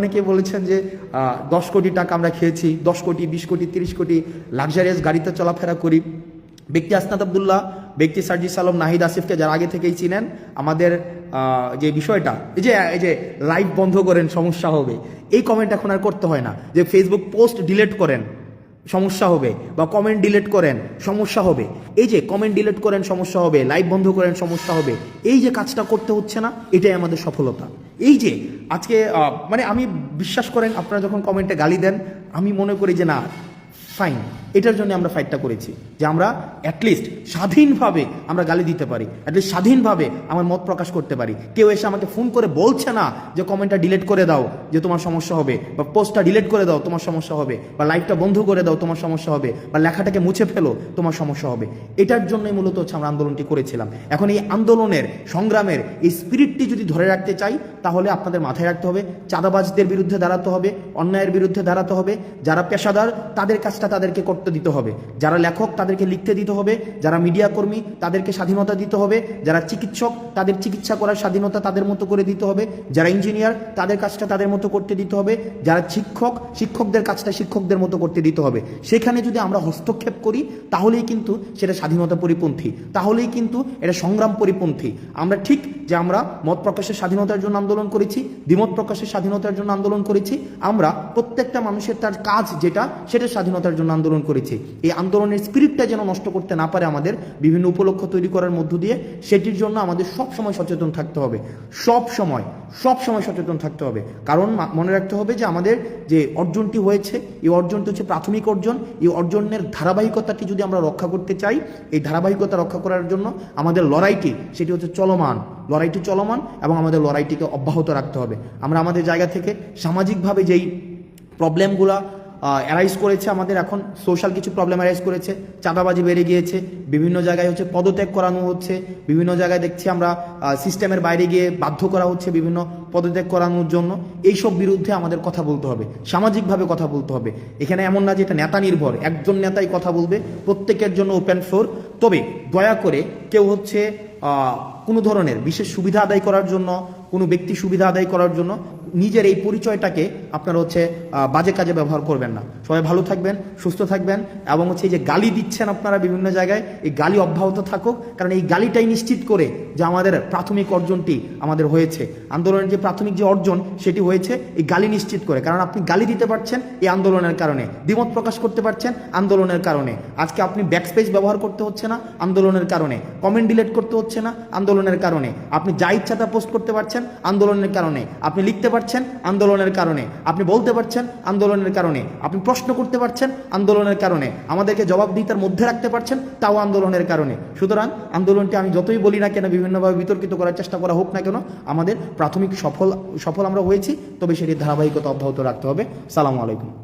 অনেকে বলেছেন যে দশ কোটি টাকা আমরা খেয়েছি, দশ কোটি, বিশ কোটি, তিরিশ কোটি লাক্সারিয়াস গাড়িতে চলাফেরা করি। ব্যক্তি আসনাদ আবদুল্লাহ, ব্যক্তি সার্জি সালম নাহিদ আসিফকে যারা আগে থেকেই চিনেন, আমাদের যে বিষয়টা, এই যে এই যে লাইভ বন্ধ করেন, সমস্যা হবে। এই কমেন্ট এখন আর করতে হয় না। যে ফেসবুক পোস্ট ডিলেট করেন। সমস্যা হবে বা কমেন্ট ডিলেট করেন, সমস্যা হবে। এই যে কমেন্ট ডিলেট করেন, সমস্যা হবে লাইভ বন্ধ করেন, সমস্যা হবে। এই যে কাজটা করতে হচ্ছে না, এটাই আমাদের সফলতা। এই যে আজকে মানে আমি বিশ্বাস করেন, আপনারা যখন কমেন্টে গালি দেন, আমি মনে করি যে না ফাইন এটার জন্য আমরা ফাইটটা করেছি, যে আমরা অ্যাটলিস্ট স্বাধীনভাবে আমরা গালি দিতে পারি অ্যাটলিস্ট স্বাধীনভাবে আমার মত প্রকাশ করতে পারি। কেউ এসে আমাকে ফোন করে বলছে না যে কমেন্টটা ডিলিট করে দাও, যে তোমার সমস্যা হবে, বা পোস্টটা ডিলিট করে দাও, তোমার সমস্যা হবে, বা লাইভটা বন্ধ করে দাও, তোমার সমস্যা হবে, বা লেখাটাকে মুছে ফেলো, তোমার সমস্যা হবে। এটার জন্যই মূলত হচ্ছে আমরা আন্দোলনটি করেছিলাম। এখন এই আন্দোলনের সংগ্রামের এই স্পিরিটটি যদি ধরে রাখতে চাই, তাহলে আপনাদের মাথায় রাখতে হবে, চাঁদাবাজদের বিরুদ্ধে দাঁড়াতে হবে, অন্যায়ের বিরুদ্ধে দাঁড়াতে হবে, যারা পেশাদার, তাদের কাজটা তাদেরকে করতে দিতে হবে। যারা লেখক, তাদেরকে লিখতে দিতে হবে। যারা মিডিয়া কর্মী, তাদেরকে স্বাধীনতা দিতে হবে। যারা চিকিৎসক, তাদের চিকিৎসা করার স্বাধীনতা তাদের মতো করে দিতে হবে। যারা ইঞ্জিনিয়ার, তাদের কাজটা তাদের মতো করতে দিতে হবে। যারা শিক্ষক, শিক্ষকদের কাজটা শিক্ষকদের মতো করতে দিতে হবে। সেখানে যদি আমরা হস্তক্ষেপ করি, তাহলেই কিন্তু সেটা স্বাধীনতা পরিপন্থী। তাহলেই কিন্তু এটা সংগ্রাম পরিপন্থী। আমরা ঠিক যে আমরা মত প্রকাশের স্বাধীনতার জন্য আন্দোলন করেছি, দ্বিমত প্রকাশের স্বাধীনতার জন্য আন্দোলন করেছি। আমরা প্রত্যেকটা মানুষের তার কাজ যেটা, সেটা স্বাধীনতার জন্য আন্দোলন করেছি। এই আন্দোলনের স্পিরিটটা যেন নষ্ট করতে না পারে আমাদের বিভিন্ন উপলক্ষ তৈরি করার মধ্য দিয়ে, সেটির জন্য আমাদের সব সময় সচেতন থাকতে হবে। সব সময় সব সময় সচেতন থাকতে হবে। কারণ মনে রাখতে হবে যে আমাদের যে অর্জনটি হয়েছে, এই অর্জনটি হচ্ছে প্রাথমিক অর্জন। এই অর্জনের ধারাবাহিকতাটি যদি আমরা রক্ষা করতে চাই, এই ধারাবাহিকতা রক্ষা করার জন্য আমাদের লড়াইটি, সেটি হচ্ছে চলমান। লড়াইটি চলমান এবং আমাদের লড়াইটিকে অব্যাহত রাখতে হবে। আমরা আমাদের জায়গা থেকে সামাজিকভাবে যেই প্রবলেমগুলা অ্যারাইজ করেছে আমাদের এখন সোশ্যাল কিছু প্রবলেম অ্যারাইজ করেছে, চাঁদাবাজি বেড়ে গিয়েছে, বিভিন্ন জায়গায় হচ্ছে পদত্যাগ করানো হচ্ছে, বিভিন্ন জায়গায় দেখছি আমরা সিস্টেমের বাইরে গিয়ে বাধ্য করা হচ্ছে বিভিন্ন পদত্যাগ করানোর জন্য। এইসব বিরুদ্ধে আমাদের কথা বলতে হবে, সামাজিকভাবে কথা বলতে হবে। এখানে এমন না যে এটা নেতা নির্ভর, একজন নেতাই কথা বলবে, প্রত্যেকের জন্য ওপেন ফ্লোর তবে দয়া করে কেউ হচ্ছে কোনো ধরনের বিশেষ সুবিধা আদায় করার জন্য, কোনো ব্যক্তি সুবিধা আদায় করার জন্য নিজের এই পরিচয়টাকে আপনার হচ্ছে বাজে কাজে ব্যবহার করবেন না। সবাই ভালো থাকবেন, সুস্থ থাকবেন এবং হচ্ছে এই যে গালি দিচ্ছেন আপনারা বিভিন্ন জায়গায়, এই গালি অব্যাহত থাকুক, কারণ এই গালিটাই নিশ্চিত করে যে আমাদের প্রাথমিক অর্জনটি আমাদের হয়েছে। আন্দোলনের যে প্রাথমিক যে অর্জন, সেটি হয়েছে এই গালি নিশ্চিত করে। কারণ আপনি গালি দিতে পারছেন এই আন্দোলনের কারণে। দ্বিমত প্রকাশ করতে পারছেন আন্দোলনের কারণে। আজকে আপনি ব্যাকস্পেস ব্যবহার করতে হচ্ছে না আন্দোলনের কারণে। কমেন্ট ডিলেট করতে হচ্ছে না আন্দোলনের কারণে। আপনি যা ইচ্ছা তা পোস্ট করতে পারছেন আন্দোলনের কারণে। আপনি লিখতে পারছেন আন্দোলনের কারণে। আপনি বলতে পারছেন আন্দোলনের কারণে। আপনি প্রশ্ন করতে পারছেন আন্দোলনের কারণে। আমাদেরকে জবাবদিহিতার মধ্যে রাখতে পারছেন তাও আন্দোলনের কারণে। সুতরাং আন্দোলনটি আমি যতই বলি না কেন বিভিন্নভাবে বিতর্কিত করার চেষ্টা করা হোক না কেন, আমাদের প্রাথমিক সফল সফল আমরা হয়েছি, তবে সেটির ধারাবাহিকতা অব্যাহত রাখতে হবে। সালামু আলাইকুম।